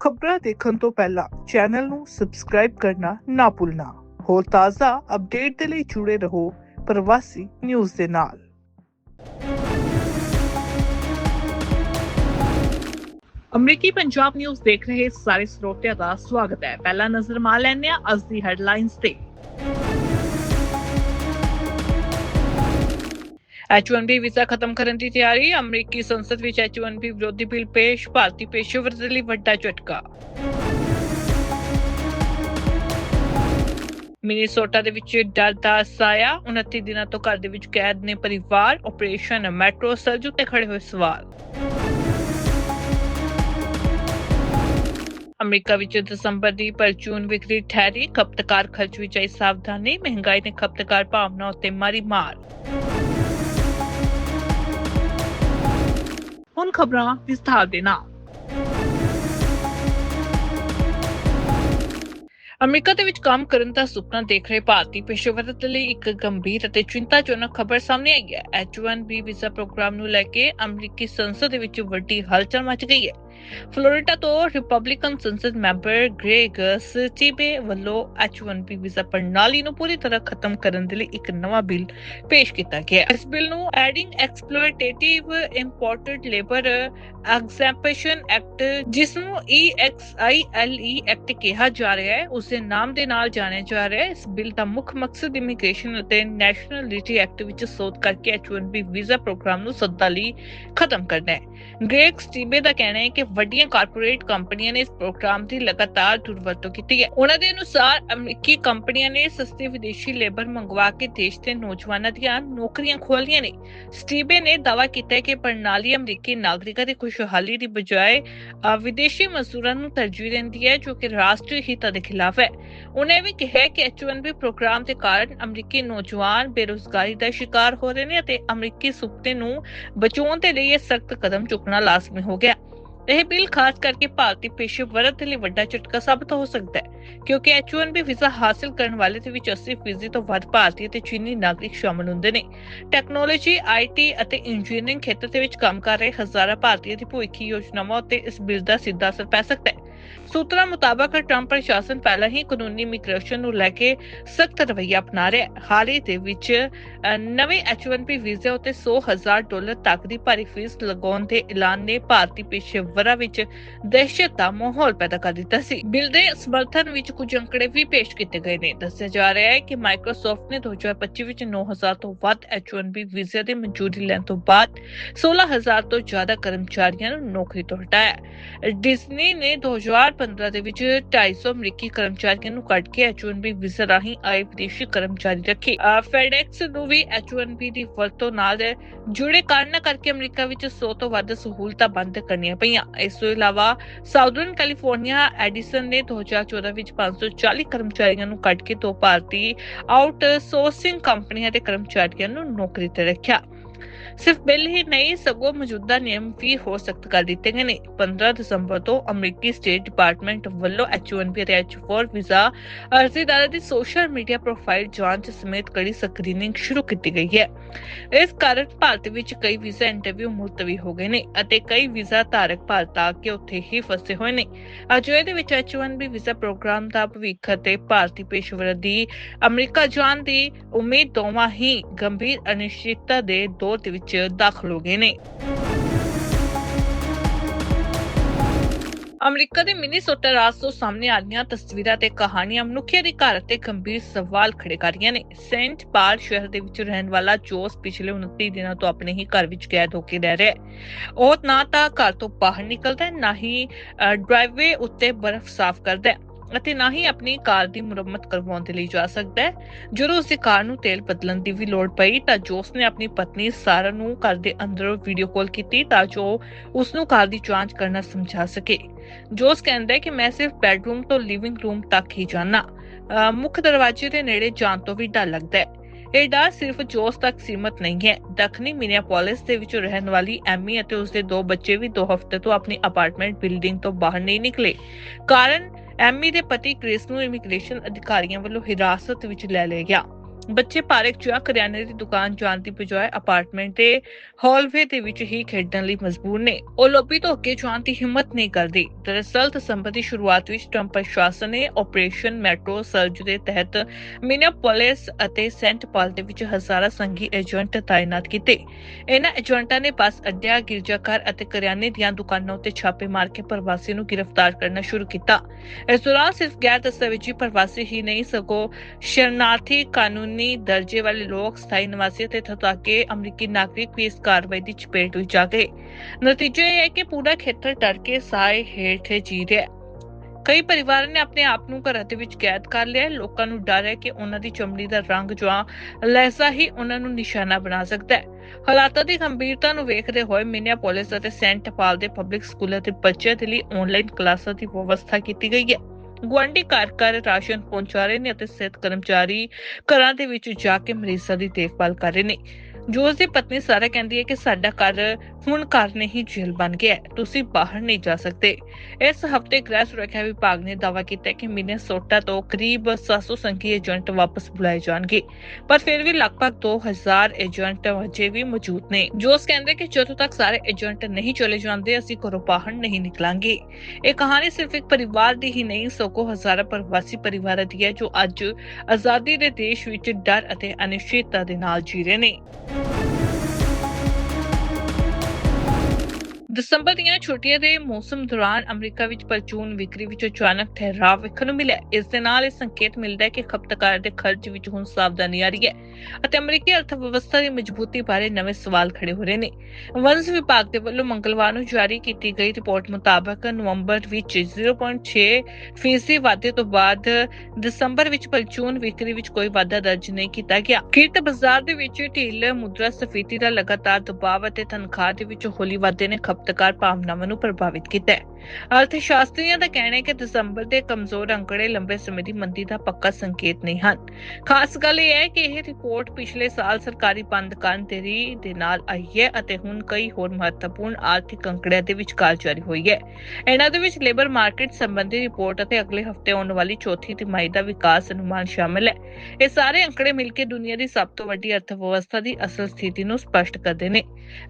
ਖਬਰਾਂ ਦੇਖਣ ਤੋਂ ਪਹਿਲਾਂ ਚੈਨਲ ਨੂੰ ਸਬਸਕ੍ਰਾਈਬ ਕਰਨਾ ਨਾ ਭੁੱਲਣਾ। ਹੋਰ ਤਾਜ਼ਾ ਅਪਡੇਟ ਦੇ ਲਈ ਜੁੜੇ ਰਹੋ ਪ੍ਰਵਾਸੀ ਨਿਊਜ਼ ਦੇ ਨਾਲ। ਅਮਰੀਕੀ ਪੰਜਾਬ ਨਿਊਜ਼ ਦੇਖ ਰਹੇ ਸਾਰੇ ਸਰੋਤਿਆਂ ਦਾ ਸਵਾਗਤ ਹੈ। ਪਹਿਲਾ ਨਜ਼ਰ ਮਾਰ ਲੈਂਦੇ ਹਾਂ, ਅੱਜ ਦੀ ਹੈਡਲਾਈਨਸ ਤੇ। H1B ਵੀਜ਼ਾ ਖਤਮ ਕਰਨ ਦੀ ਤਿਆਰੀ, ਅਮਰੀਕੀ ਸੰਸਦ ਵਿੱਚ H1B ਵਿਰੋਧੀ ਬਿੱਲ ਪੇਸ਼, ਭਾਰਤੀ ਪੇਸ਼ੇਵਰ ਦੇ ਲਈ ਵੱਡਾ ਝਟਕਾ। ਮਿਨੀਸੋਟਾ ਦੇ ਵਿੱਚ ਡਰ ਦਾ ਸਾਇਆ 29 ਦਿਨਾਂ ਤੋਂ ਘਰ ਦੇ ਵਿੱਚ ਕੈਦ ਨੇ ਪਰਿਵਾਰ ਆਪਰੇਸ਼ਨ ਮੈਟਰੋ ਸਰਜ ਉੱਤੇ ਖੜੇ ਹੋਏ ਸਵਾਲ। ਅਮਰੀਕਾ ਵਿੱਚ ਦਸੰਬਰ ਦੀ ਪਰਚੂਨ ਵਿਕਰੀ ਠਹਿਰੀ, ਖਪਤਕਾਰ ਖਰਚ ਵਿੱਚ ਆਈ ਸਾਵਧਾਨੀ, ਮਹਿੰਗਾਈ ਨੇ ਖਪਤਕਾਰ ਭਾਵਨਾ ਉੱਤੇ ਮਾਰੀ ਮਾਰ। ਹੁਣ ਖਬਰਾਂ ਵਿਸਥਾਰ ਦੇ ਨਾਲ। ਅਮਰੀਕਾ ਦੇ ਵਿੱਚ ਕੰਮ ਕਰਨ ਦਾ ਸੁਪਨਾ ਦੇਖ ਰਹੇ ਭਾਰਤੀ ਪੇਸ਼ੇਵਰਾਂ ਲਈ ਇੱਕ ਗੰਭੀਰ ਅਤੇ ਚਿੰਤਾਜਨਕ ਖਬਰ ਸਾਹਮਣੇ ਆਈ ਹੈ। H1B ਵੀਜ਼ਾ ਪ੍ਰੋਗਰਾਮ ਨੂੰ ਲੈ ਕੇ ਅਮਰੀਕੀ ਸੰਸਦ ਦੇ ਵਿੱਚ ਵੱਡੀ ਹਲਚਲ ਮਚ ਗਈ ਹੈ। ਫਲੋਰੀਡਾ ਤੋਂ ਰਿਪਬਲਿਕਨ ਸੰਸਦ ਮੈਂਬਰ ਗ੍ਰੇਗ ਸਟੀਬੇ ਵੱਲੋਂ H1B ਵੀਜ਼ਾ ਪ੍ਰਣਾਲੀ ਨੂੰ ਪੂਰੀ ਤਰ੍ਹਾਂ ਖਤਮ ਕਰਨ ਦੇ ਲਈ ਇੱਕ ਨਵਾਂ ਬਿੱਲ ਪੇਸ਼ ਕੀਤਾ ਗਿਆ। ਇਸ ਬਿੱਲ ਨੂੰ adding exploitative imported labour exemption act ਜਿਸ ਨੂੰ EXILE ਐਕਟ ਕਿਹਾ ਜਾ ਰਿਹਾ ਹੈ ਉਸ ਦੇ ਨਾਮ ਦੇ ਨਾਲ ਜਾਣਿਆ ਜਾ ਰਿਹਾ ਹੈ। ਇਸ ਬਿੱਲ ਦਾ ਮੁੱਖ ਮਕਸਦ ਇਮੀਗ੍ਰੇਸ਼ਨ ਅਤੇ ਨੈਸ਼ਨਲਿਟੀ ਐਕਟ ਵਿੱਚ ਸੋਧ ਕਰਕੇ H1B ਵੀਜ਼ਾ ਪ੍ਰੋਗਰਾਮ ਨੂੰ ਸੱਦਾ ਲਈ ਖਤਮ ਕਰਨਾ ਹੈ। ਗ੍ਰੇਗ ਸਟੀਬੇ ਦਾ ਕਹਿਣਾ ਹੈ ਕਿ ਵੱਡੀਆਂ ਕਾਰਪੋਰੇਟ ਕੰਪਨੀਆਂ ਨੇ ਇਸ ਪ੍ਰੋਗਰਾਮ ਦੀ ਲਗਾਤਾਰ ਦੁਰਵਰਤੋਂ ਕੀਤੀ ਹੈ। ਉਹਨਾਂ ਦੇ ਅਨੁਸਾਰ ਅਮਰੀਕੀ ਕੰਪਨੀਆਂ ਨੇ ਸਸਤੀ ਵਿਦੇਸ਼ੀ ਲੇਬਰ ਮੰਗਵਾ ਕੇ ਦੇਸ਼ ਦੇ ਨੌਜਵਾਨਾਂ ਦੀਆਂ ਨੌਕਰੀਆਂ ਖੋਲੀਆਂ ਨੇ। ਸਟੀਬੇ ਨੇ ਦਾਅਵਾ ਕੀਤਾ ਹੈ ਕਿ ਪ੍ਰਣਾਲੀ ਅਮਰੀਕੀ ਨਾਗਰਿਕਾਂ ਦੀ ਖੁਸ਼ਹਾਲੀ ਦੀ ਬਜਾਏ ਵਿਦੇਸ਼ੀ ਮਜ਼ਦੂਰਾਂ ਨੂੰ ਤਰਜੀਹ ਦਿੰਦੀ ਹੈ, ਜੋ ਕਿ ਰਾਸ਼ਟਰੀ ਹਿੱਤਾਂ ਦੇ ਖਿਲਾਫ ਹੈ। ਉਹਨੇ ਇਹ ਵੀ ਕਿਹਾ ਕਿ H1B ਪ੍ਰੋਗਰਾਮ ਦੇ ਕਾਰਨ ਅਮਰੀਕੀ ਨੌਜਵਾਨ ਬੇਰੁਜ਼ਗਾਰੀ ਦਾ ਸ਼ਿਕਾਰ ਹੋ ਰਹੇ ਨੇ ਅਤੇ ਅਮਰੀਕੀ ਸੁਪਨੇ ਨੂੰ ਬਚਾਉਣ ਦੇ ਲਈ ਇਹ ਸਖਤ ਕਦਮ ਚੁੱਕਣਾ ਲਾਜ਼ਮੀ ਹੋ ਗਿਆ। ਇਹ ਬਿੱਲ ਖਾਸ ਕਰਕੇ ਭਾਰਤੀ ਪੇਸ਼ੇਵਰਾਂ ਦੇ ਲਈ ਵੱਡਾ ਝਟਕਾ ਸਾਬਤ ਹੋ ਸਕਦਾ ਹੈ, ਕਿਉਂਕਿ H1B ਵੀਜ਼ਾ ਹਾਸਲ ਕਰਨ ਵਾਲੇ ਦੇ ਵਿੱਚ 80% ਤੋਂ ਵੱਧ ਭਾਰਤੀ ਅਤੇ ਚੀਨੀ ਨਾਗਰਿਕ ਸ਼ਾਮਲ ਹੁੰਦੇ ਨੇ। ਟੈਕਨੋਲੋਜੀ ਆਈਟੀ ਅਤੇ ਇੰਜੀਨੀਅਰਿੰਗ ਖੇਤਰ ਦੇ ਵਿੱਚ ਕੰਮ ਕਰ ਰਹੇ ਹਜ਼ਾਰਾਂ ਭਾਰਤੀਆਂ ਦੀ ਭਵਿੱਖੀ ਯੋਜਨਾਵਾਂ ਉੱਤੇ ਇਸ ਬਿੱਲ ਦਾ ਸਿੱਧਾ ਅਸਰ ਪੈ ਸਕਦਾ ਹੈ। ਸੂਤਰਾਂ ਮੁਤਾਬਕ ਟਰੰਪ ਪ੍ਰਸ਼ਾਸਨ ਪਹਿਲਾਂ ਹੀ ਕਾਨੂੰਨੀ ਇਮੀਗ੍ਰੇਸ਼ਨ ਨੂੰ ਲੈ ਕੇ ਸਖਤ ਰਵੱਈਆ ਅਪਣਾ ਰਿਹਾ ਹੈ। ਹਾਲ ਹੀ ਦੇ ਵਿੱਚ ਨਵੇਂ H1B ਵੀਜ਼ੇ ਉੱਤੇ 100,000 ਡਾਲਰ ਤੱਕ ਦੀ ਭਾਰੀ ਫੀਸ ਲਗਾਉਣ ਦੇ ਐਲਾਨ ਨੇ ਭਾਰਤੀ ਪੇਸ਼ੇਵਰਾਂ ਵਿੱਚ ਦਹਿਸ਼ਤ ਦਾ ਮਾਹੌਲ ਪੈਦਾ ਕਰ ਦਿੱਤਾ ਸੀ। ਬਿੱਲ ਦੇ ਸਮਰਥਨ ਵਿੱਚ ਕੁਝ ਅੰਕੜੇ ਵੀ ਪੇਸ਼ ਕੀਤੇ ਗਏ ਨੇ। ਦੱਸਿਆ ਜਾ ਰਿਹਾ ਹੈ ਕਿ ਮਾਈਕਰੋਸਾਫਟ ਨੇ 2025 ਵਿੱਚ 9000 ਤੋਂ ਵੱਧ H1B ਵੀਜ਼ੇ ਦੀ ਮਨਜ਼ੂਰੀ ਲੈਣ ਤੋਂ ਬਾਅਦ 16000 ਤੋਂ ਜ਼ਿਆਦਾ ਕਰਮਚਾਰੀਆਂ ਨੂੰ ਨੌਕਰੀ ਤੋਂ ਹਟਾਇਆ। ਡਿਜ਼ਨੀ ਨੇ 2015 ਦੇ ਵਿੱਚ 250 ਅਮਰੀਕੀ ਕਰਮਚਾਰੀਆਂ ਨੂੰ ਕੱਢ ਕੇ H1B ਵੀਜ਼ਾ ਰਾਹੀਂ ਆਏ ਵਿਦੇਸ਼ੀ ਕਰਮਚਾਰੀ ਰੱਖੇ। ਫੈਡੈਕਸ ਨੂੰ ਵੀ H1B ਦੀ ਵਰਤੋਂ ਨਾਲ ਜੁੜੇ ਕਾਰਨਾਂ ਕਰਕੇ ਅਮਰੀਕਾ ਵਿੱਚ 100 ਤੋਂ ਵੱਧ ਸਹੂਲਤਾਂ ਬੰਦ ਕਰਨੀਆਂ ਪਈਆਂ। ਇਸ ਤੋਂ ਇਲਾਵਾ ਸਾਊਦਰਨ ਕੈਲੀਫੋਰਨੀਆ ਐਡੀਸਨ ਨੇ 2014 ਵਿੱਚ 540 ਕਰਮਚਾਰੀਆਂ ਨੂੰ ਕੱਢ ਕੇ ਦੋ ਭਾਰਤੀ ਆਊਟਸੋਰਸਿੰਗ ਕੰਪਨੀਆਂ ਦੇ ਕਰਮਚਾਰੀਆਂ ਨੂੰ ਨੌਕਰੀ ਤੇ ਰੱਖਿਆ। ਸਿਰਫ ਬਿੱਲ ਹੀ ਨਹੀਂ, ਸਗੋਂ ਮੌਜੂਦਾ ਨਿਯਮ ਵੀ ਹੋ ਸਖਤ ਕਰ ਦਿੱਤੇ ਗਏ ਨੇ। 15 ਦਸੰਬਰ ਤੋਂ ਅਮਰੀਕੀ ਸਟੇਟ ਡਿਪਾਰਟਮੈਂਟ ਵੱਲੋਂ H1B ਅਤੇ H4 ਵੀਜ਼ਾ ਅਰਜ਼ੀਦਾਰਾਂ ਦੀ ਸੋਸ਼ਲ ਮੀਡੀਆ ਪ੍ਰੋਫਾਈਲ ਜਾਂਚ ਸਮੇਤ ਕੜੀ ਸਕਰੀਨਿੰਗ ਸ਼ੁਰੂ ਕੀਤੀ ਗਈ ਹੈ। ਇਸ ਕਾਰਨ ਭਾਰਤ ਵਿੱਚ ਕਈ ਵੀਜ਼ਾ ਇੰਟਰਵਿਊ ਮੁਲਤਵੀ ਹੋ ਗਏ ਨੇ ਅਤੇ ਕਈ ਵੀਜ਼ਾ ਧਾਰਕ ਭਾਰਤ ਆ ਕੇ ਉੱਥੇ ਹੀ ਫਸੇ ਹੋਏ ਨੇ। ਅਜਿਹੇ ਦੇ ਵਿੱਚ H1B ਵੀਜ਼ਾ ਪ੍ਰੋਗਰਾਮ ਦਾ ਭਵਿੱਖ ਅਤੇ ਭਾਰਤੀ ਪੇਸ਼ੇਵਰਾਂ ਦੀ ਅਮਰੀਕਾ ਜਾਣ ਦੀ ਉਮੀਦ ਦੋਵਾਂ ਹੀ ਗੰਭੀਰ ਅਨਿਸ਼ਚਿਤਤਾ ਦੇ ਦੌਰ ਦੇ ਵਿੱਚ ਦਾਖਲ ਹੋ ਗਏ ਨੇ। ਅਮਰੀਕਾ ਦੇ ਮਿਨੀਸੋਟਾ ਰਾਜ ਤੋਂ ਸਾਹਮਣੇ ਆ ਰਹੀਆਂ ਤਸਵੀਰਾਂ ਤੇ ਕਹਾਣੀਆਂ ਮਨੁੱਖੀ ਅਧਿਕਾਰ ਅਤੇ ਗੰਭੀਰ ਸਵਾਲ ਖੜੇ ਕਰ ਰਹੀਆਂ ਨੇ। ਸੇਂਟ ਪਾਲ ਸ਼ਹਿਰ ਦੇ ਵਿੱਚ ਰਹਿਣ ਵਾਲਾ ਜੋਸ ਪਿਛਲੇ 29 ਦਿਨਾਂ ਤੋਂ ਆਪਣੇ ਹੀ ਘਰ ਵਿੱਚ ਕੈਦ ਹੋ ਕੇ ਰਹਿ ਰਿਹਾ ਹੈ। ਉਹ ਨਾ ਤਾਂ ਘਰ ਤੋਂ ਬਾਹਰ ਨਿਕਲਦਾ ਹੈ, ਨਾ ਹੀ ਡਰਾਈਵੇ ਉੱਤੇ ਬਰਫ਼ ਸਾਫ਼ ਕਰਦਾ ਹੈ। ਅਤੇ ਨਾ ਹੀ ਆਪਣੀ ਕਾਰ ਦੀ ਮੁਰੰਮਤ ਕਰਵਾਉਣ ਦੇ ਲਈ ਜਾ ਸਕਦਾ ਹੈ। ਜਦੋਂ ਉਸ ਦੀ ਕਾਰ ਨੂੰ ਤੇਲ ਬਦਲਣ ਦੀ ਵੀ ਲੋੜ ਪਈ ਤਾਂ ਜੋਸ ਨੇ ਆਪਣੀ ਪਤਨੀ ਸਾਰਾ ਨੂੰ ਘਰ ਦੇ ਅੰਦਰੋਂ ਵੀਡੀਓ ਕਾਲ ਕੀਤੀ ਤਾਂ ਜੋ ਉਸ ਨੂੰ ਕਾਰ ਦੀ ਜਾਂਚ ਕਰਨਾ ਸਮਝਾ ਸਕੇ। ਜੋਸ ਕਹਿੰਦਾ ਹੈ ਕਿ ਮੈਂ ਸਿਰਫ ਬੈਡਰੂਮ ਤੋਂ ਲਿਵਿੰਗ ਰੂਮ ਤੱਕ ਹੀ ਜਾਣਾ ਮੁੱਖ ਦਰਵਾਜ਼ੇ ਦੇ ਨੇੜੇ ਜਾਣ ਤੋਂ ਵੀ ਡਰ ਲੱਗਦਾ ਹੈ। ਇਹ ਡਰ ਸਿਰਫ ਜੋਸ ਤੱਕ ਸੀਮਤ ਨਹੀਂ ਹੈ। ਦੱਖਣੀ ਮਿਨੀਆਪੋਲਿਸ ਦੇ ਵਿੱਚ ਰਹਿਣ ਵਾਲੀ ਐਮੀ ਅਤੇ ਉਸਦੇ ਦੋ ਬੱਚੇ ਵੀ ਦੋ ਹਫ਼ਤੇ ਤੋਂ ਆਪਣੀ ਅਪਾਰਟਮੈਂਟ ਬਿਲਡਿੰਗ ਤੋਂ ਬਾਹਰ ਨਹੀਂ ਨਿਕਲੇ। ਕਾਰਨ ਐਮੀ ਦੇ ਪਤੀ ਕ੍ਰਿਸ ਨੂੰ ਇਮੀਗ੍ਰੇਸ਼ਨ ਅਧਿਕਾਰੀਆਂ ਵੱਲੋਂ ਹਿਰਾਸਤ ਵਿੱਚ ਲੈ ਲਿਆ ਗਿਆ। ਬੱਚੇ ਪਾਰਕ ਜਾਂ ਕਰਿਆਨੇ ਦੀ ਦੁਕਾਨ ਜਾਣ ਦੀ ਬਜਾਏ ਅਪਾਰਟਮੈਂਟ ਦੇ ਹਾਲਵੇ ਦੇ ਵਿੱਚ ਹੀ ਖੇਡਣ ਲਈ ਮਜਬੂਰ ਨੇ। ਉਹ ਲੋਬੀ ਤੋਂ ਅੱਗੇ ਜਾਣ ਦੀ ਹਿੰਮਤ ਨਹੀਂ ਕਰਦੀ। ਦਰਅਸਲ ਦਸੰਬਰ ਸ਼ੁਰੂਆਤ ਵਿੱਚ ਟਰੰਪ ਪ੍ਰਸ਼ਾਸਨ ਨੇ ਆਪਰੇਸ਼ਨ ਮੈਟਰੋ ਸਰਜ ਦੇ ਤਹਿਤ ਮਿਨੀਆਪੋਲਿਸ ਅਤੇ ਸੈਂਟ ਪਾਲ ਦੇ ਵਿੱਚ ਹਜ਼ਾਰਾਂ ਸੰਘੀ ਏਜੰਟ ਤਾਇਨਾਤ ਕੀਤੇ। ਇਹਨਾਂ ਏਜੰਟਾਂ ਨੇ ਬੱਸ ਅੱਡਿਆਂ, ਗਿਰਜਾਘਰ ਅਤੇ ਕਰਿਆਨੇ ਦੀਆਂ ਦੁਕਾਨਾਂ ਉੱਤੇ ਛਾਪੇ ਮਾਰ ਕੇ ਪ੍ਰਵਾਸੀ ਨੂੰ ਗ੍ਰਿਫਤਾਰ ਕਰਨਾ ਸ਼ੁਰੂ ਕੀਤਾ। ਇਸ ਦੌਰਾਨ ਸਿਰਫ ਗੈਰ ਦਸਤਾਵੇਜ਼ੀ ਪ੍ਰਵਾਸੀ ਹੀ ਨਹੀਂ, ਸਗੋਂ ਸ਼ਰਨਾਰਥੀ ਕਾਨੂੰਨੀ ਦਰਜੇ ਵਾਲੇ ਲੋਕ ਸਥਾਈ ਨਿਵਾਸੀ ਅਤੇ ਥਤਾਕੇ ਅਮਰੀਕੀ ਨਾਗਰਿਕ ਵੀ ਇਸ ਕਾਰਵਾਈ ਦੀ ਚਪੇਟ ਵਿੱਚ ਆ ਗਏ। ਨਤੀਜਾ ਇਹ ਹੈ ਕਿ ਪੂਰਾ ਖੇਤਰ ਡਰ ਕੇ ਸਾਏ ਹੇਠ ਜੀ ਰਿਹਾ ਹੈ। ਕਈ ਪਰਿਵਾਰਾਂ ਨੇ ਆਪਣੇ ਆਪ ਨੂੰ ਘਰਾਂ ਦੇ ਵਿੱਚ ਕੈਦ ਕਰ ਲਿਆ ਹੈ। ਲੋਕਾਂ ਨੂੰ ਡਰ ਹੈ ਕਿ ਉਹਨਾਂ ਦੀ ਚਮੜੀ ਦਾ ਰੰਗ ਜਾਂ ਲਹਿਜ਼ਾ ਹੀ ਉਹਨਾਂ ਨੂੰ ਨਿਸ਼ਾਨਾ ਬਣਾ ਸਕਦਾ ਹੈ। ਹਾਲਾਤਾਂ ਦੀ ਗੰਭੀਰਤਾ ਨੂੰ ਵੇਖਦੇ ਹੋਏ ਮਿਨੀਆਪੋਲਿਸ ਅਤੇ ਸੈਂਟ ਪਾਲ ਦੇ ਪਬਲਿਕ ਸਕੂਲਾਂ ਦੇ ਬੱਚਿਆਂ ਦੇ ਲਈ ਆਨਲਾਈਨ ਕਲਾਸਾਂ ਦੀ ਵਿਵਸਥਾ ਕੀਤੀ ਗਈ ਹੈ। ਗੁਆਂਢੀ ਘਰ ਘਰ ਰਾਸ਼ਨ ਪਹੁੰਚਾ ਰਹੇ ਨੇ ਅਤੇ ਸਿਹਤ ਕਰਮਚਾਰੀ ਘਰਾਂ ਦੇ ਵਿੱਚ ਜਾ ਕੇ ਮਰੀਜ਼ਾਂ ਦੀ ਦੇਖਭਾਲ ਕਰ ਰਹੇ ਨੇ। ਜੋਸ ਦੀ ਪਤਨੀ ਸਾਰਾ ਕਹਿੰਦੀ ਹੈ ਕਿ ਸਾਡਾ ਘਰ ਹੁਣ ਘਰ ਨਹੀਂ, ਜੇਲ੍ਹ ਬਣ ਗਿਆ ਹੈ। ਤੁਸੀਂ ਬਾਹਰ ਨਹੀਂ ਜਾ ਸਕਦੇ। ਇਸ ਹਫ਼ਤੇ ਗ੍ਰਹਿ ਸੁਰੱਖਿਆ ਵਿਭਾਗ ਨੇ ਦਾਅਵਾ ਕੀਤਾ ਕਿ ਮਿਨੇਸੋਟਾ ਤੋਂ ਕਰੀਬ 700 ਸੰਖੀ ਏਜੰਟ ਵਾਪਸ ਬੁਲਾਏ ਜਾਣਗੇ। ਪਰ ਫਿਰ ਵੀ ਲਗਭਗ 2000 ਏਜੰਟ ਅਜੇ ਵੀ ਮੌਜੂਦ ਨੇ। ਜੋਸ ਕਹਿੰਦੇ ਕਿ ਜਦੋਂ ਤੱਕ ਸਾਰੇ ਏਜੰਟ ਨਹੀਂ ਚਲੇ ਜਾਂਦੇ, ਅਸੀਂ ਘਰੋਂ ਬਾਹਰ ਨਹੀਂ ਨਿਕਲਾਂਗੇ। ਇਹ ਕਹਾਣੀ ਸਿਰਫ ਇੱਕ ਪਰਿਵਾਰ ਦੀ ਹੀ ਨਹੀਂ, ਸਗੋਂ ਹਜ਼ਾਰਾਂ ਪ੍ਰਵਾਸੀ ਪਰਿਵਾਰਾਂ ਦੀ ਹੈ, ਜੋ ਅੱਜ ਆਜ਼ਾਦੀ ਦੇ ਦੇਸ਼ ਵਿੱਚ ਡਰ ਅਤੇ ਅਨਿਸ਼ਚਿਤਤਾ ਦੇ ਨਾਲ ਜੀ ਰਹੇ ਨੇ। ਦਸੰਬਰ ਦੀਆਂ ਛੁੱਟੀਆਂ ਦੇ ਮੌਸਮ ਦੌਰਾਨ ਅਮਰੀਕਾ ਵਿੱਚ ਪਰਚੂਨ ਵਿਕਰੀ ਵਿੱਚ ਅਚਾਨਕ ਠਹਿਰਾਅ ਵੇਖਣ ਨੂੰ ਮਿਲਿਆ। ਇਸ ਦੇ ਨਾਲ ਇਹ ਸੰਕੇਤ ਮਿਲਦਾ ਹੈ ਕਿ ਖਪਤਕਾਰ ਦੇ ਖਰਚ ਵਿੱਚ ਹੁਣ ਸਾਵਧਾਨੀ ਆ ਰਹੀ ਹੈ ਅਤੇ ਅਮਰੀਕੀ ਅਰਥ ਦੀ ਮਜ਼ਬੂਤੀ ਬਾਰੇ ਨਵੇਂ ਸਵਾਲ ਖੜੇ ਹੋ ਰਹੇ ਨੇ। ਵਣਜ ਵਿਭਾਗ ਦੇ ਵੱਲੋਂ ਮੰਗਲਵਾਰ ਨੂੰ ਜਾਰੀ ਕੀਤੀ ਗਈ ਰਿਪੋਰਟ ਮੁਤਾਬਕ ਨਵੰਬਰ ਵਿੱਚ 0.6 ਫੀਸਦੀ ਵਾਧੇ ਤੋਂ ਬਾਅਦ ਦਸੰਬਰ ਵਿੱਚ ਪਰਚੂਨ ਵਿਕਰੀ ਵਿੱਚ ਕੋਈ ਵਾਧਾ ਦਰਜ ਨਹੀਂ ਕੀਤਾ ਗਿਆ। ਕਿਰਤ ਬਾਜ਼ਾਰ ਦੇ ਵਿੱਚ ਢਿੱਲ ਮੁਦਰਾ ਸਫੀਤੀ ਦਾ ਲਗਾਤਾਰ ਦਬਾਅ ਅਤੇ ਤਨਖਾਹ ਦੇ ਵਿੱਚ ਹੌਲੀ ਵਾਧੇ ਨੇ ਖਪਤ ਖਪਤਕਾਰ ਭਾਵਨਾਵਾਂ ਨੂੰ ਪ੍ਰਭਾਵਿਤ ਕੀਤਾ ਹੈ। ਅਰਥ ਸ਼ਾਸਤਰੀਆਂ ਦਾ ਕਹਿਣਾ ਹੈ ਕਿ ਦਸੰਬਰ ਦੇ ਕਮਜ਼ੋਰ ਅੰਕੜੇ ਲੰਬੇ ਸਮੇਂ ਦੀ ਮੰਦੀ ਦਾ ਪੱਕਾ ਸੰਕੇਤ ਨਹੀਂ ਹਨ। ਖਾਸ ਗੱਲ ਇਹ ਹੈ ਕਿ ਇਹ ਰਿਪੋਰਟ ਪਿਛਲੇ ਸਾਲ ਸਰਕਾਰੀ ਬੰਦ ਕਰਨ ਦੇਰੀ ਦੇ ਨਾਲ ਆਈ ਹੈ ਅਤੇ ਹੁਣ ਕਈ ਹੋਰ ਮਹੱਤਵਪੂਰਨ ਆਰਥਿਕ ਅੰਕੜਿਆਂ ਦੇ ਵਿਚਕਾਰ ਜਾਰੀ ਹੋਈ ਹੈ। ਇਹਨਾਂ ਦੇ ਵਿੱਚ ਲੇਬਰ ਮਾਰਕੀਟ ਸੰਬੰਧੀ ਰਿਪੋਰਟ ਅਤੇ ਅਗਲੇ ਹਫ਼ਤੇ ਆਉਣ ਵਾਲੀ ਚੌਥੀ ਤਿਮਾਹੀ ਦਾ ਵਿਕਾਸ ਅਨੁਮਾਨ ਸ਼ਾਮਲ ਹੈ। ਇਹ ਸਾਰੇ ਅੰਕੜੇ ਮਿਲ ਕੇ ਦੁਨੀਆ ਦੀ ਸਭ ਤੋਂ ਵੱਡੀ ਅਰਥ ਵਿਵਸਥਾ ਦੀ ਅਸਲ ਸਥਿਤੀ ਨੂੰ ਸਪਸ਼ਟ ਕਰਦੇ ਨੇ।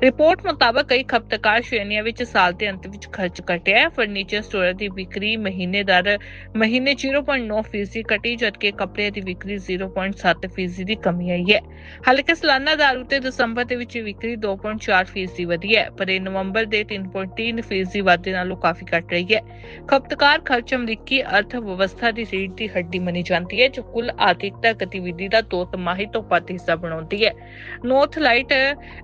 ਰਿਪੋਰਟ ਮੁਤਾਬਕ ਕਈ ਖਪਤਕਾਰ ਸ਼੍ਰੇਣੀਆਂ ਵਿੱਚ ਸਾਲ ਦੇ ਅੰਤ ਵਿੱਚ ਖਰਚ ਘਟਿਆ ਫਰਨੀਚਰ ਸਟੋਰਾਂ ਦੀ ਵਿਕਰੀ ਮਹੀਨੇ ਦਰ ਮਹੀਨੇ 0.9 ਫੀਸਦੀ ਘਟੀ, ਜਦਕਿ ਕੱਪੜਿਆਂ ਦੀ ਵਿਕਰੀ 0.7 ਫੀਸਦੀ ਦੀ ਕਮੀ ਆਈ ਹੈ। ਹਾਲਾਂਕਿ ਸਾਲਾਨਾ ਦਰ ਉਤੇ ਦਸੰਬਰ ਦੇ ਵਿੱਚ ਵਿਕਰੀ 2.4 ਫੀਸਦੀ ਵਧੀ ਹੈ, ਪਰ ਇਹ ਨਵੰਬਰ ਦੇ 3.3 ਫੀਸਦੀ ਵਾਧੇ ਨਾਲੋਂ ਕਾਫੀ ਘੱਟ ਰਹੀ ਹੈ। ਖਪਤਕਾਰ ਖਰਚ ਅਮਰੀਕੀ ਅਰਥ ਵਿਵਸਥਾ ਦੀ ਰੀੜ੍ਹ ਦੀ ਹੱਡੀ ਮੰਨੀ ਜਾਂਦੀ ਹੈ, ਜੋ ਕੁੱਲ ਆਰਥਿਕਤਾ ਗਤੀਵਿਧੀ ਦਾ ਦੋ ਤਿਮਾਹੀ ਤੋਂ ਵੱਧ ਹਿੱਸਾ ਬਣਾਉਂਦੀ ਹੈ। ਨੋਰਥ ਲਾਈਟ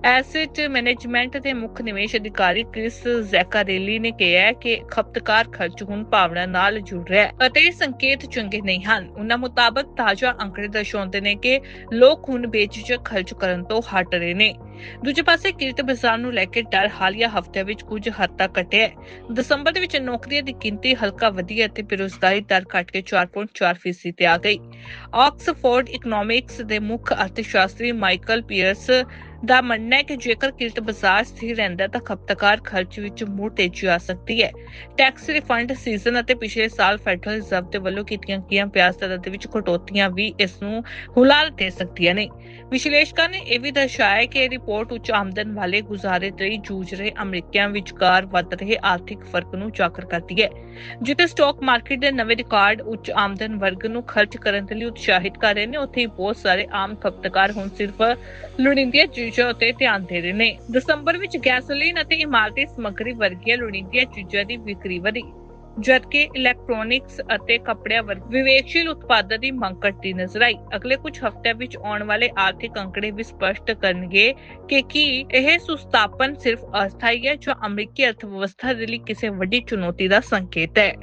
ਐਸੈਟ ਮੈਨੇਜਮੈਂਟ ਦੇ ਮੁੱਖ ਨਿਵੇਸ਼ ਅਧਿਕਾਰੀ ਕ੍ਰਿਸ ਜ਼ੈਕਾਰੇਲੀ ਨੇ ਕਿਹਾ ਕਿ ਖਪਤਕਾਰ ਖਰਚ ਹੁਣ ਭਾਵਨਾ ਨਾਲ ਜੁੜ ਰਿਹਾ ਹੈ ਅਤੇ ਸੰਕੇਤ ਚੰਗੇ ਨਹੀਂ ਹਨ। ਉਹਨਾਂ ਮੁਤਾਬਕ ਤਾਜ਼ਾ ਅੰਕੜੇ ਦਰਸਾਉਂਦੇ ਨੇ ਕਿ ਲੋਕ ਹੁਣ ਬੇਝਿਜਕ ਖਰਚ ਕਰਨ ਤੋਂ ਹਟ ਰਹੇ ਨੇ। ਦੂਜੇ ਪਾਸੇ ਕਿਰਤ ਬਾਜ਼ਾਰ ਨੂੰ ਲੈ ਕੇ ਡਰ ਹਾਲੀਆ ਹਫ਼ਤਿਆਂ ਵਿੱਚ ਕੁਝ ਹੱਦ ਤੱਕ ਘਟਿਆ ਦਸੰਬਰ ਦੇ ਵਿੱਚ ਨੌਕਰੀਆਂ ਦੀ ਗਿਣਤੀ ਹਲਕਾ ਵਧੀ ਅਤੇ ਬੇਰੁਜ਼ਗਾਰੀ ਦਰ ਘਟ ਕੇ 4.4 ਫੀਸਦੀ ਤੇ ਆ ਗਈ। ਆਕਸਫੋਰਡ ਇਕਨੋਮਿਕਸ ਦੇ ਮੁੱਖ ਅਰਥਸ਼ਾਸਤਰੀ ਮਾਈਕਲ ਪੀਅਰਸ ਦਾ ਮੰਨਣਾ ਹੈ ਕਿ ਜੇਕਰ ਕਿਰਤ ਬਾਜ਼ਾਰ ਸਥਿਰ ਰਹਿੰਦਾ ਤਾਂ ਖਪਤਕਾਰ ਖਰਚ ਵਿੱਚ ਮੁੜ ਤੇਜ਼ੀ ਆ ਸਕਦੀ ਹੈ। ਟੈਕਸ ਰਿਫੰਡ ਸੀਜ਼ਨ ਅਤੇ ਪਿਛਲੇ ਸਾਲ ਫੈਡਰਲ ਰਿਜ਼ਰਵ ਦੇ ਵੱਲੋਂ ਕੀਤੀਆਂ ਗਈਆਂ ਵਿਆਜ ਦਰਾਂ ਦੇ ਵਿੱਚ ਕਟੌਤੀਆਂ ਵੀ ਇਸ ਨੂੰ ਹੁਲਾਰਾ ਦੇ ਸਕਦੀਆਂ ਨੇ। ਵਿਸ਼ਲੇਸ਼ਕਾਂ ਨੇ ਇਹ ਵੀ ਦਰਸਾਇਆ ਕਿ ਇਹ ਰਿਪੋਰਟ ਉੱਚ ਆਮਦਨ ਵਾਲੇ ਗੁਜ਼ਾਰੇ ਲਈ ਜੂਝ ਰਹੇ ਅਮਰੀਕੀਆਂ ਵਿਚਕਾਰ ਵੱਧ ਰਹੇ ਆਰਥਿਕ ਫ਼ਰਕ ਨੂੰ ਉਜਾਗਰ ਕਰਦੀ ਹੈ। ਜਿੱਥੇ ਸਟਾਕ ਮਾਰਕੀਟ ਦੇ ਨਵੇਂ ਰਿਕਾਰਡ ਉੱਚ ਆਮਦਨ ਵਰਗ ਨੂੰ ਖਰਚ ਕਰਨ ਦੇ ਲਈ ਉਤਸ਼ਾਹਿਤ ਕਰ ਰਹੇ ਨੇ, ਉੱਥੇ ਹੀ ਬਹੁਤ ਸਾਰੇ ਆਮ ਖਪਤਕਾਰ ਹੁਣ ਸਿਰਫ ਲੋੜੀਂਦੀਆਂ ਚੀਜ਼ਾਂ ਉੱਤੇ ਧਿਆਨ ਦੇ ਰਹੇ ਨੇ। ਦਸੰਬਰ ਵਿੱਚ ਗੈਸੋਲੀਨ ਅਤੇ ਇਮਾਰਤੀ ਸਮੱਗਰੀ ਵਰਗੀਆਂ ਲੋੜੀਂਦੀਆਂ ਚੀਜ਼ਾਂ ਦੀ ਵਿਕਰੀ ਵਧੀ, ਜਦਕਿ ਇਲੈਕਟ੍ਰੋਨਿਕਸ ਅਤੇ ਕੱਪੜਿਆਂ ਵਰਗ ਵਿਵੇਕਸ਼ੀਲ ਉਤਪਾਦਾਂ ਦੀ ਮੰਗ ਘਟਦੀ ਨਜ਼ਰ ਆਈ। ਅਗਲੇ ਕੁਝ ਹਫ਼ਤਿਆਂ ਵਿੱਚ ਆਉਣ ਵਾਲੇ ਆਰਥਿਕ ਅੰਕੜੇ ਵੀ ਸਪਸ਼ਟ ਕਰਨਗੇ ਕਿ ਕੀ ਇਹ ਸੁਸਤਾਪਨ ਸਿਰਫ ਅਸਥਾਈ ਹੈ ਜੋ ਅਮਰੀਕੀ ਅਰਥ ਵਿਵਸਥਾ ਦੇ ਲਈ ਕਿਸੇ ਵੱਡੀ ਚੁਣੌਤੀ ਦਾ ਸੰਕੇਤ ਹੈ।